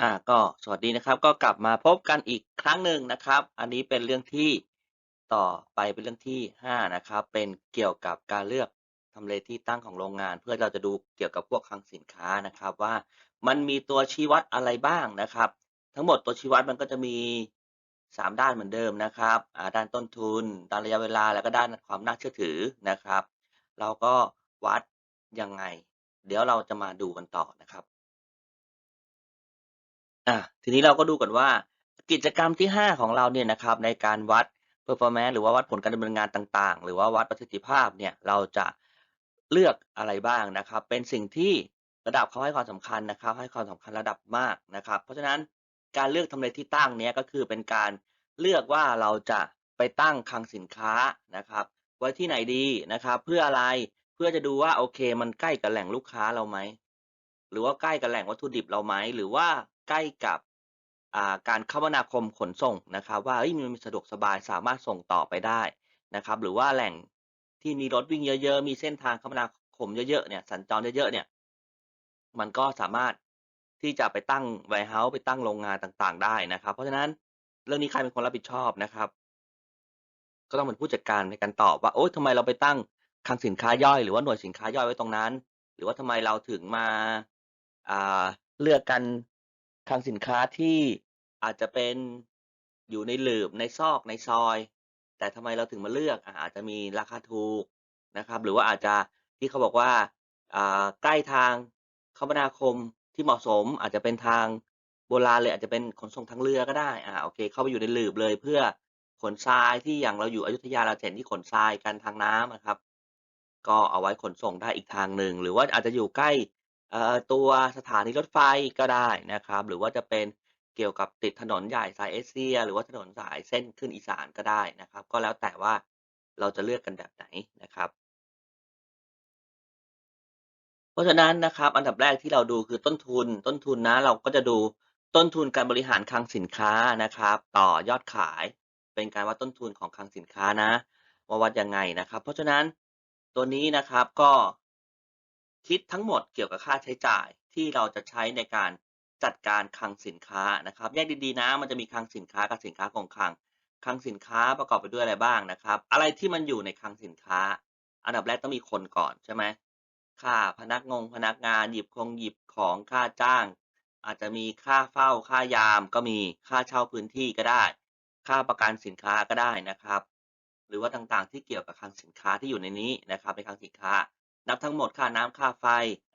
อ่าก็สวัสดีนะครับก็กลับมาพบกันอีกครั้งหนึ่งนะครับ อันนี้เป็นเรื่องที่ต่อไปเป็นเรื่องที่ 5 นะครับ เป็นเกี่ยวกับการเลือกทำเลที่ตั้งของโรงงาน เพื่อเราจะดูเกี่ยวกับพวกคลังสินค้านะครับ ว่ามันมีตัวชี้วัดอะไรบ้างนะครับ ทั้งหมดตัวชี้วัดมันก็จะมี 3 ด้านเหมือนเดิมนะครับอ่าด้านต้นทุน ด้านระยะเวลาแล้วก็ด้านความน่าเชื่อถือนะครับ เราก็วัดยังไง เดี๋ยวเราจะมาดูกันต่อนะครับ อ่าทีนี้เราก็ดูก่อนว่ากิจกรรมที่ 5 ของเราเนี่ยนะครับในการวัด performance หรือว่าวัดผลการดำเนินงานต่าง ๆ หรือว่าวัดประสิทธิภาพเนี่ยเราจะเลือกอะไรบ้างนะครับ เป็นสิ่งที่ระดับเขาให้ความสำคัญนะครับ ให้ความสำคัญระดับมากนะครับ เพราะฉะนั้นการเลือกทำเลที่ตั้งเนี้ยก็คือเป็นการเลือกว่าเราจะไปตั้งคลังสินค้านะครับ ไว้ที่ไหนดีนะครับ เพื่ออะไรเพื่อจะดูว่าโอเค มันใกล้กับแหล่งลูกค้าเราไหมหรือว่าใกล้กับแหล่งวัตถุดิบเราไหมหรือว่า ใกล้กับาการคมนาคมขนส่งนะครับ ว่าเฮ้ยมันสะดวกสบายสามารถส่งต่อไปได้นะครับ หรือว่าแหล่งที่มีรถวิ่งเยอะ ๆ มีเส้นทางคมนาคมเยอะๆเนี่ยสัญจรเยอะๆเนี่ยมันก็สามารถที่จะไปตั้ง warehouse ไปตั้งโรงงานต่างๆ ได้นะครับ เพราะฉะนั้นเรื่องนี้ใครเป็นคนรับผิดชอบนะครับ ก็ต้องเป็นผู้จัดการในการตอบว่าโอ๊ยทำไมเราไปตั้งคลังสินค้าย่อยหรือว่าหน่วยสินค้าย่อยไว้ตรงนั้น หรือว่าทำไมเราถึงมาเลือกกัน คลังสินค้าที่อาจจะเป็นอยู่ในหลืบในซอกในซอย แต่ทำไมเราถึงมาเลือกอาจจะมีราคาถูกนะครับ หรือว่าอาจจะที่เขาบอกว่าใกล้ทางคมนาคมที่เหมาะสม อาจจะเป็นทางโบราณเลยอาจจะเป็นขนส่งทางเรือก็ได้อ่าโอเค เข้าไปอยู่ในหลืบเลยเพื่อขนทรายที่อย่างเราอยู่อยุธยาเราเห็นที่ขนทรายกันทางน้ำอะครับ ก็เอาไว้ขนส่งได้อีกทางหนึ่งหรือว่าอาจจะอยู่ใกล้ เอ่อตัวสถานีรถไฟก็ได้นะครับ หรือว่าจะเป็นเกี่ยวกับติดถนนใหญ่สายเอเชีย หรือว่าถนนสายเส้นขึ้นอีสานก็ได้นะครับ ก็แล้วแต่ว่าเราจะเลือกกันแบบไหนนะครับ เพราะฉะนั้นนะครับอันดับแรกที่เราดูคือต้นทุน ต้นทุนนะเราก็จะดูต้นทุนการบริหารคลังสินค้านะครับ ต่อยอดขายเป็นการวัดต้นทุนของคลังสินค้านะว่าวัดยังไงนะครับ เพราะฉะนั้นตัวนี้นะครับก็ คิดทั้งหมดเกี่ยวกับค่าใช้จ่ายที่เราจะใช้ในการจัดการคลังสินค้านะครับแยกดีๆนะ มันจะมีคลังสินค้ากับสินค้าคงคลังคลังสินค้าประกอบไปด้วยอะไรบ้างนะครับ อะไรที่มันอยู่ในคลังสินค้า อันดับแรกต้องมีคนก่อนใช่ไหมค่าพนักงงพนักงานหยิบคงหยิบของค่าจ้าง อาจจะมีค่าเฝ้าค่ายามก็มีค่าเช่าพื้นที่ก็ได้ ค่าประกันสินค้าก็ได้นะครับ หรือว่าต่างๆที่เกี่ยวกับคลังสินค้าที่อยู่ในนี้นะครับในคลังสินค้า นับทั้งหมดค่าน้ำค่าไฟ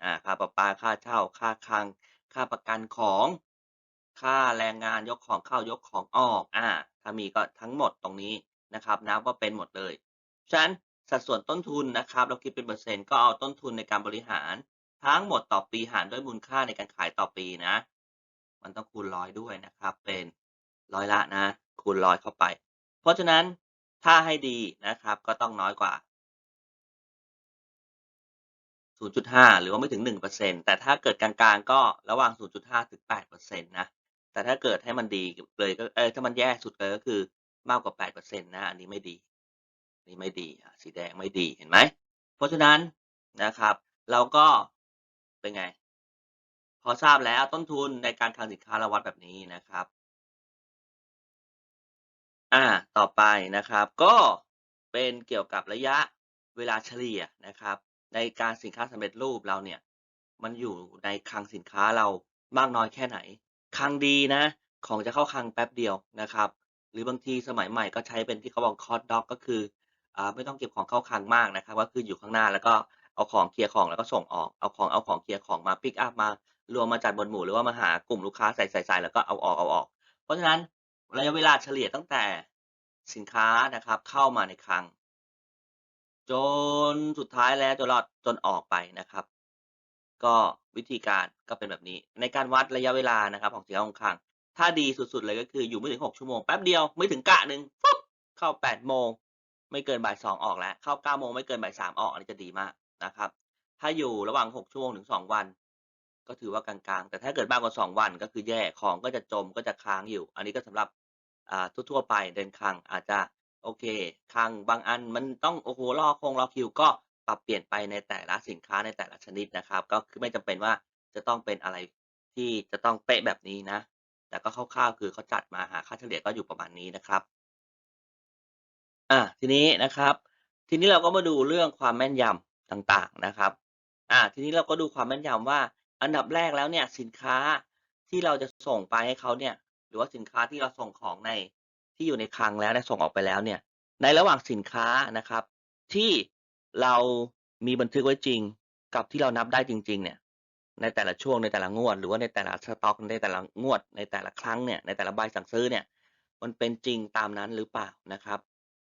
อ่าค่าประปาค่าเช่า ค่าคลัง ค่าประกันของ ค่าแรงงานยกของเข้ายกของออกอ่าถ้ามีก็ทั้งหมดตรงนี้นะครับนับว่าเป็นหมดเลยฉะนั้นสัดส่วนต้นทุนนะครับ เราคิดเป็นเปอร์เซ็นต์ก็เอาต้นทุนในการบริหาร ทั้งหมดต่อปีหารด้วยมูลค่าในการขายต่อปีนะ มันต้องคูณ100ด้วยนะครับ เป็นร้อยละนะ คูณ100เข้าไป เพราะฉะนั้นถ้าให้ดีนะครับก็ต้องน้อยกว่า 0.5 หรือว่าไม่ถึง 1%แต่ถ้าเกิดกลางๆ ก็ระหว่าง 0.5 ถึง 8%นะ แต่ถ้าเกิดให้มันดีเลยก็เอ๊ยถ้ามันแย่สุดเลยก็คือมากกว่า 8%นะ อันนี้ไม่ดีนนี้ไม่ดีสีแดงไม่ดีเห็นไหม เพราะฉะนั้นนะครับ เราก็เป็นไง พอทราบแล้วต้นทุนในการคลังสินค้าเราวัดแบบนี้นะครับ อ่า ต่อไปนะครับ ก็เป็นเกี่ยวกับระยะเวลาเฉลี่ยนะครับ ในการสินค้าสำเร็จรูปเราเนี่ย มันอยู่ในคลังสินค้าเรามากน้อยแค่ไหนคลังดีนะ ของจะเข้าคลังแป๊บเดียวนะครับ หรือบางทีสมัยใหม่ก็ใช้เป็นที่เขาบอก Hot Dock ก็คืออ่าไม่ต้องเก็บของเข้าคลังมากนะครับก็คืออยู่ข้างหน้าแล้วก็เอาของเคลียร์ของแล้วก็ส่งออกเอาของเอาของเคลียร์ของมาปิกอัปมารวมมาจัดหมวดหมู่หรือว่ามาหากลุ่มลูกค้าใส่ๆๆแล้วก็เอาออกๆเพราะฉะนั้นระยะเวลาเฉลี่ยตั้งแต่สินค้านะครับเข้ามาในคลัง จนสุดท้ายแล้วจนรอดจนออกไปนะครับ ก็วิธีการก็เป็นแบบนี้ ในการวัดระยะเวลานะครับ ของสินค้าคงคลัง ถ้าดีสุดๆเลยก็คืออยู่ไม่ถึง 6 ชั่วโมงแป๊บเดียวไม่ถึงกะหนึ่งฟึ๊บเข้า 8 โมง ไม่เกินบ่าย 2 ออกแล้ว เข้า 9 โมงไม่เกินบ่าย 3 ออกอันนี้จะดีมากนะครับ ถ้าอยู่ระหว่าง 6 ชั่วโมงถึง 2 วัน ก็ถือว่ากลางๆ แต่ถ้าเกิดมากกว่า 2 วันก็คือแย่ของก็จะจมก็จะค้างอยู่ อันนี้ก็สำหรับทั่วๆไปเดินคลังอาจจะ โอเคคลังบางอันมันต้องโอ้โฮรอคงรอคิวก็ปรับเปลี่ยนไปในแต่ละสินค้าในแต่ละชนิดนะครับ ก็คือไม่จำเป็นว่าจะต้องเป็นอะไรที่จะต้องเป๊ะแบบนี้นะ แต่ก็คร่าวๆคือเขาจัดมาหาค่าเฉลี่ยก็อยู่ประมาณนี้นะครับอาทีนี้นะครับ ทีนี้เราก็มาดูเรื่องความแม่นยำต่างๆนะครับอาทีนี้เราก็ดูความแม่นยำว่า อันดับแรกแล้วเนี่ยสินค้าที่เราจะส่งไปให้เขาเนี่ย หรือว่าสินค้าที่เราส่งของใน ที่อยู่ในคลังแล้วนี่ยส่งออกไปแล้วเนี่ย ในระหว่างสินค้านะครับ ที่เรามีบันทึกไว้จริง กับที่เรานับได้จริง ๆ เนี่ย ในแต่ละช่วงในแต่ละงวด หรือว่าในแต่ละสต็อกในแต่ละงวด ในแต่ละครั้งเนี่ยในแต่ละใบสั่งซื้อเนี่ย มันเป็นจริงตามนั้นหรือเปล่านะครับ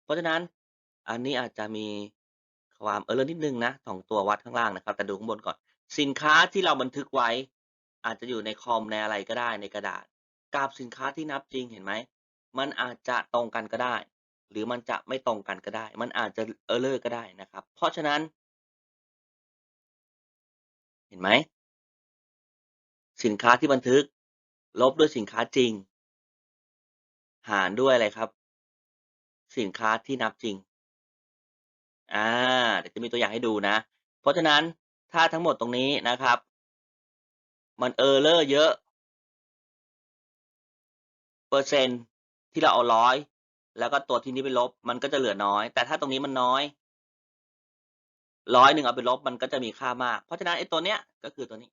เพราะฉะนั้นอันนี้อาจจะมีความ Error นิดนึงนะของตัววัดข้างล่างนะครับ แต่ดูข้างบนก่อน สินค้าที่เราบันทึกไว้ อาจจะอยู่ในคอมในอะไรก็ได้ในกระดาษกับสินค้าที่นับจริงเห็นไหม มันอาจจะตรงกันก็ได้ หรือมันจะไม่ตรงกันก็ได้ มันอาจจะ Error ก็ได้นะครับ เพราะฉะนั้น เห็นไหม สินค้าที่บันทึก ลบด้วยสินค้าจริง หารด้วยอะไรครับ สินค้าที่นับจริง อ่า เดี๋ยวจะมีตัวอย่างให้ดูนะ เพราะฉะนั้นถ้าทั้งหมดตรงนี้นะครับ มัน Error เยอะเปอร์เซ็นต์ ที่เราเอา100แล้วก็ตัวที่นี้ไปลบ มันก็จะเหลือน้อย แต่ถ้าตรงนี้มันน้อย100เอาไปลบมันก็จะมีค่ามาก เพราะฉะนั้นไอ้ตัวเนี้ยก็คือตัวนี้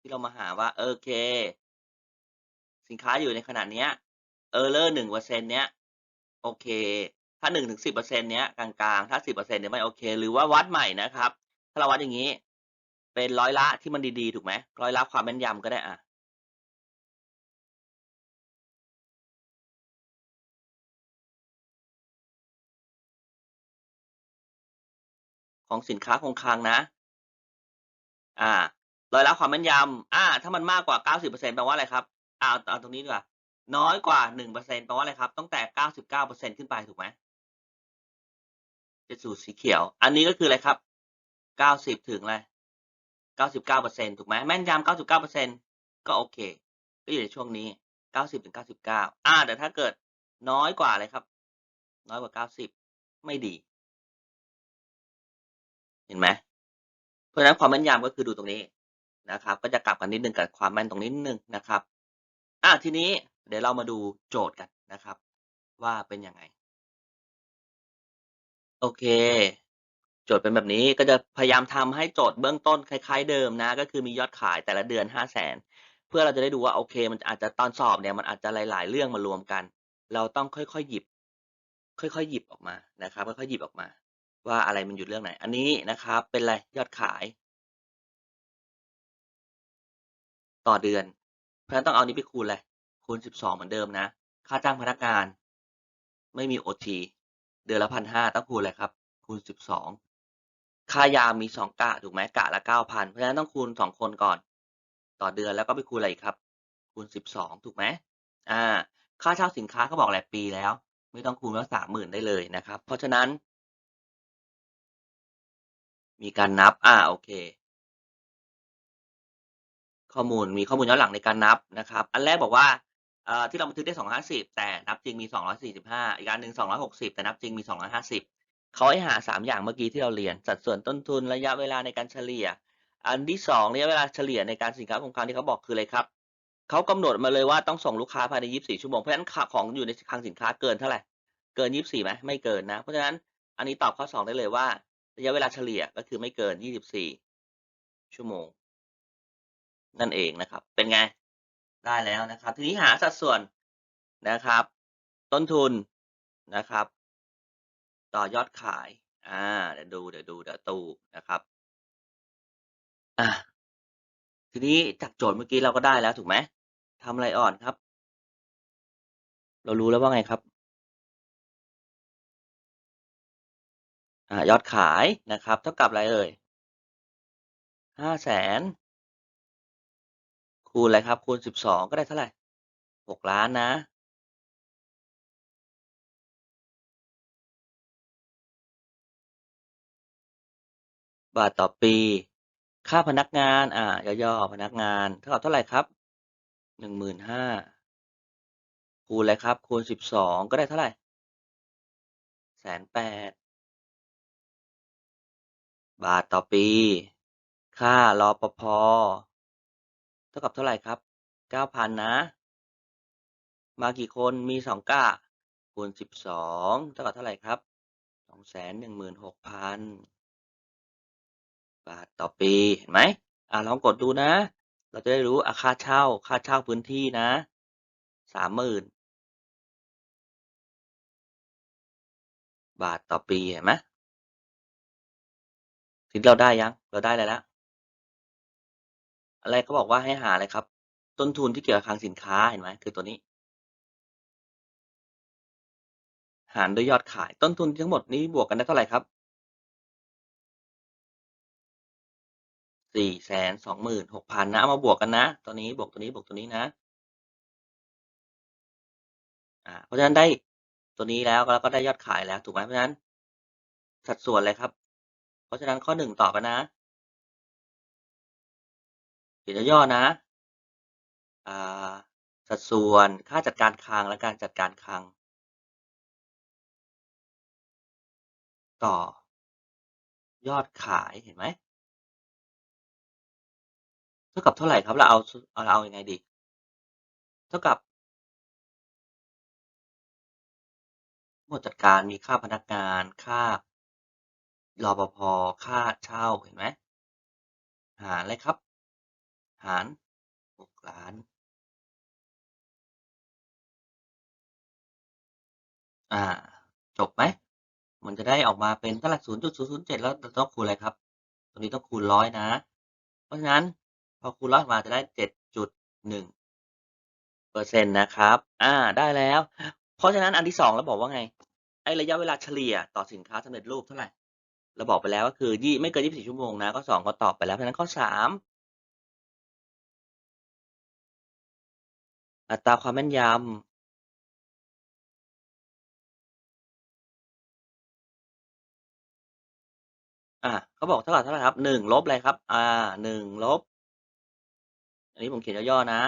ที่เรามาหาว่าโอเค สินค้าอยู่ในขนาดเนี้ย Error 1%เซนเนี้ยโอเค ถ้า1-10%เปอร์เซ็นเนี้ยกลางๆ ถ้า10%เปอร์เซ็นี่ยไม่โอเค หรือว่าวัดใหม่นะครับ ถ้าเราวัดอย่างงี้ เป็นร้อยละที่มันดีๆ ถูกไหมร้อยละความแม่นยำก็ได้อะ ของสินค้าคงคลังนะอาร้อยละความแม่นยำอาถ้ามันมากกว่า90%แปลว่าอะไรครับเอาเอาตรงนี้ดีกว่า น้อยกว่า1%แปลว่าอะไรครับ ตั้งแต่99%ขึ้นไปถูกไหม?เป็นสูตรสีเขียว อันนี้ก็คืออะไรครับ90ถึงอะไร99%ถูกไหมแม่นยำ99%ก็โอเค ก็อยู่ในช่วงนี้90-99อาแต่ถ้าเกิดน้อยกว่าอะไรครับ น้อยกว่า90ไม่ดี เห็นไหมเพราะฉะนั้นความแม่นยำก็คือดูตรงนี้นะครับ ก็จะกลับกันนิดนึงกับความแม่นตรงนี้นิดนึงนะครับอาทีนี้เดี๋ยวเรามาดูโจทย์กันนะครับ ว่าเป็นยังไง โอเค โจทย์เป็นแบบนี้ก็จะพยายามทำให้โจทย์เบื้องต้นคล้าย ๆ เดิมนะ ก็คือมียอดขายแต่ละเดือน500,000เพื่อเราจะได้ดูว่าโอเค มันอาจจะตอนสอบเนี่ยมันอาจจะหลาย ๆ เรื่องมารวมกัน เราต้องค่อยๆหยิบ ค่อยๆหยิบออกมานะครับค่อยๆหยิบออกมา ว่าอะไรมันอยู่เรื่องไหน อันนี้นะครับ เป็นอะไรยอดขาย ต่อเดือน เพราะฉะนั้นต้องเอานี้ไปคูณอะไรคูณ 12 เหมือนเดิมนะ ค่าจ้างพนักงาน ไม่มีโอทีเดือนละ1,500ต้องคูณอะไรครับ คูณ 12 ค่ายามี 2 กะถูกไหมกะละ 9,000 เพราะฉะนั้นต้องคูณ 2 คนก่อน ต่อเดือนแล้วก็ไปคูณอะไรครับ คูณ 12 ถูกไหมอ่า ค่าเช่าสินค้าเขาบอกอะไรปีแล้ว ไม่ต้องคูณว่า30,000 ได้เลยนะครับ เพราะฉะนั้น มีการนับ อา โอเค ข้อมูล มีข้อมูลย้อนหลังในการนับนะครับ อันแรกบอกว่า เอ่อ ที่เราบันทึกได้ 250 แต่นับจริงมี 245 อีกอันหนึ่ง 260 แต่นับจริงมี 250 เขาให้หา 3 อย่างเมื่อกี้ที่เราเรียน สัดส่วนต้นทุน ระยะเวลาในการเฉลี่ย อันที่ 2 ระยะเวลาเฉลี่ยในการสินค้าคงคลังที่เขาบอกคืออะไรครับ เขากำหนดมาเลยว่าต้องส่งลูกค้าภายใน 24 ชั่วโมง เพราะฉะนั้นของอยู่ในคลังสินค้าเกินเท่าไหร่ เกิน 24ไหมไม่เกินนะ เพราะฉะนั้นอันนี้ตอบข้อ 2 ได้เลยว่า ระยะเวลาเฉลี่ยก็คือไม่เกิน 24 ชั่วโมง นั่นเองนะครับ เป็นไง ได้แล้วนะครับ ทีนี้หาสัดส่วนนะครับ ต้นทุนนะครับ ต่อยอดขายอาเดี๋ยวดู เดี๋ยวดู เดี๋ยวดูนะครับอาทีนี้จากโจทย์เมื่อกี้เราก็ได้แล้วถูกไหมทำอะไรอ่อนครับ?เรารู้แล้วว่าไงครับ? ยอดขายนะครับ เท่ากับอะไรเอ่ย?500,000คูณอะไรครับ คูณ12ก็ได้เท่าไหร6,000,000นะ บาทต่อปี ค่าพนักงาน อ่า ย่อๆ พนักงาน เท่ากับเท่าไหร่ครับ?15,000คูณอะไรครับ คูณ12ก็ได้เท่าไหร?180,000 บาทต่อปี ค่ารอปภ.ท่ากับเท่าไรครับ9,000นะมากี่คนมี2กะคูณ12เท่ากับเท่าไรครับ216,000บาทต่อปีเห็นไหมอ่าลองกดดูนะ เราจะได้รู้อาค่าเช่าค่าเช่าพื้นที่นะ30,000บาทต่อปีเห็นไหม ทีนี้เราได้ยัง เราได้อะไรแล้ว?อะไรเขาบอกว่าให้หาอะไรครับ ต้นทุนที่เกี่ยวกับคลังสินค้าเห็นไหมคือตัวนี้ หารด้วยยอดขายต้นทุนทั้งหมดนี้บวกกันได้เท่าไหร่ครับ?426,000นะเอามาบวกกันนะตัวนี้บวกตัวนี้บวกตัวนี้นะอ่าเพราะฉะนั้นได้ตัวนี้แล้วแล้วก็ได้ยอดขายแล้วถูกไหมเพราะฉะนั้น สัดส่วนอะไรครับ เพราะฉะนั้นข้อ1ตอบแล้วนะ เขียนย่อๆนะสัดส่วนค่าจัดการคลังและการจัดการคลัง ต่อยอดขายเห็นไหม?เท่ากับเท่าไหร่ครับเราเอาเราเอายังไงดี?เท่ากับหมดจัดการมีค่าพนักงานค่า รปภ.ค่าเช่าเห็นไหมหารอะไรครับ หาร6,000,000อาจบไหมมันจะได้ออกมาเป็นเท่าไร0.007แล้วต้องคูณอะไรครับ ตรงนี้ต้องคูณ100นะ เพราะฉะนั้นพอคูณ100ออกมาจะได้7.1เปอร์เซ็นต์นะครับ อ่า ได้แล้ว เพราะฉะนั้นอันที่2เราบอกว่าไง ไอ้ระยะเวลาเฉลี่ยต่อสินค้าสำเร็จรูปเท่าไหร่ เราบอกไปแล้วก็คือยี่ไม่เกิน24ชั่วโมงนะข้อ2ก็ตอบไปแล้วเพราะฉะนั้นข้อ3อัตราความแม่นยำอาเขาบอกเท่ากับเท่าไรครับ1ลบอะไรครับ อ่า1ลบ อันนี้ผมเขียนย่อๆนะ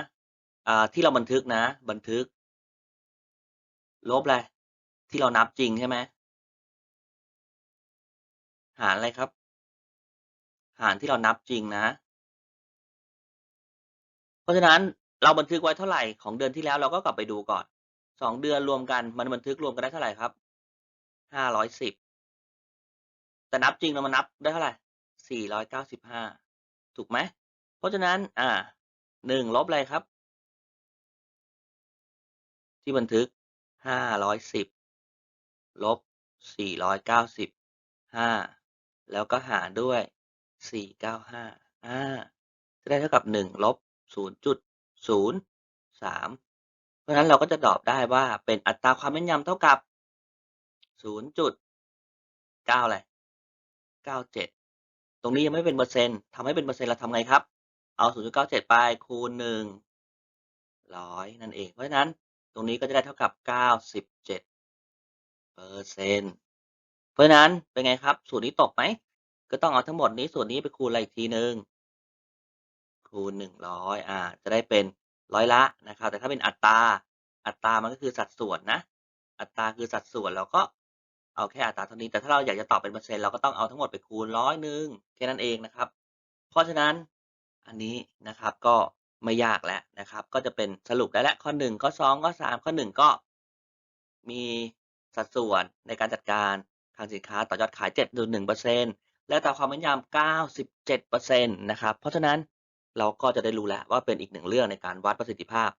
อ่า ที่เราบันทึกนะ บันทึก ลบอะไรที่เรานับจริงใช่ไหม? หารอะไรครับ?หารที่เรานับจริงนะ เพราะฉะนั้นเราบันทึกไว้เท่าไหร่ของเดือนที่แล้วเราก็กลับไปดูก่อน2เดือนรวมกันมันบันทึกรวมกันได้เท่าไหร่ครับ?510แต่นับจริงเรามานับได้เท่าไหร?495ถูกไหม?เพราะฉะนั้นอ่า1ลบอะไรครับ?ที่บันทึก510ลบ495 แล้วก็หารด้วย 495อ่าจะได้เท่ากับ 1 ลบ 0.03 เพราะฉะนั้นเราก็จะตอบได้ว่าเป็นอัตราความแม่นยำเท่ากับ 0.9อะไร97 ตรงนี้ยังไม่เป็นเปอร์เซ็นต์ทำให้เป็นเปอร์เซ็นต์เราทำไงครับ เอา 0.97 ไปคูณ 1 100 นั่นเอง เพราะฉะนั้นตรงนี้ก็จะได้เท่ากับ 97เปอร์เซ็นต์ ราะฉะนั้นเป็นไงครับ สูตรนี้ตกไหม ก็ต้องเอาทั้งหมดนี้ส่วนนี้ไปคูณอะไรอีกทีหนึ่งคูณ100อาจะได้เป็นร้อยละนะครับ แต่ถ้าเป็นอัตรา อัตรามันก็คือสัดส่วนนะ อัตราคือสัดส่วนเราก็เอาแค่อัตราเท่านี้ แต่ถ้าเราอยากจะตอบเป็นเปอร์เซ็นต์เราก็ต้องเอาทั้งหมดไปคูณ100แค่นั้นเองนะครับ เพราะฉะนั้นอันนี้นะครับก็ไม่ยากแล้วนะครับ ก็จะเป็นสรุปได้แล้วข้อ1ข้อ2ข้อ3ข้อ1ก็มีสัดส่วนในการจัดการ คลังสินค้าต่อยอดขาย 7.1%และอัตราความแม่นยำ 97%นะครับ เพราะฉะนั้นเราก็จะได้รู้แล้วว่าเป็นอีก1เรื่องในการวัดประสิทธิภาพ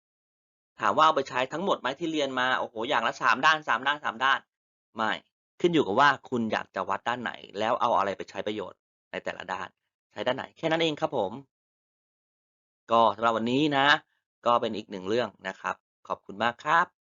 ถามว่าเอาไปใช้ทั้งหมดไหมที่เรียนมา โอ้โฮอย่างละ 3 ด้าน 3 ด้าน 3 ด้าน ไม่ ขึ้นอยู่กับว่าคุณอยากจะวัดด้านไหน แล้วเอาอะไรไปใช้ประโยชน์ในแต่ละด้าน ใช้ด้านไหน แค่นั้นเองครับผม ก็สำหรับวันนี้นะ ก็เป็นอีก1เรื่องนะครับ ขอบคุณมากครับ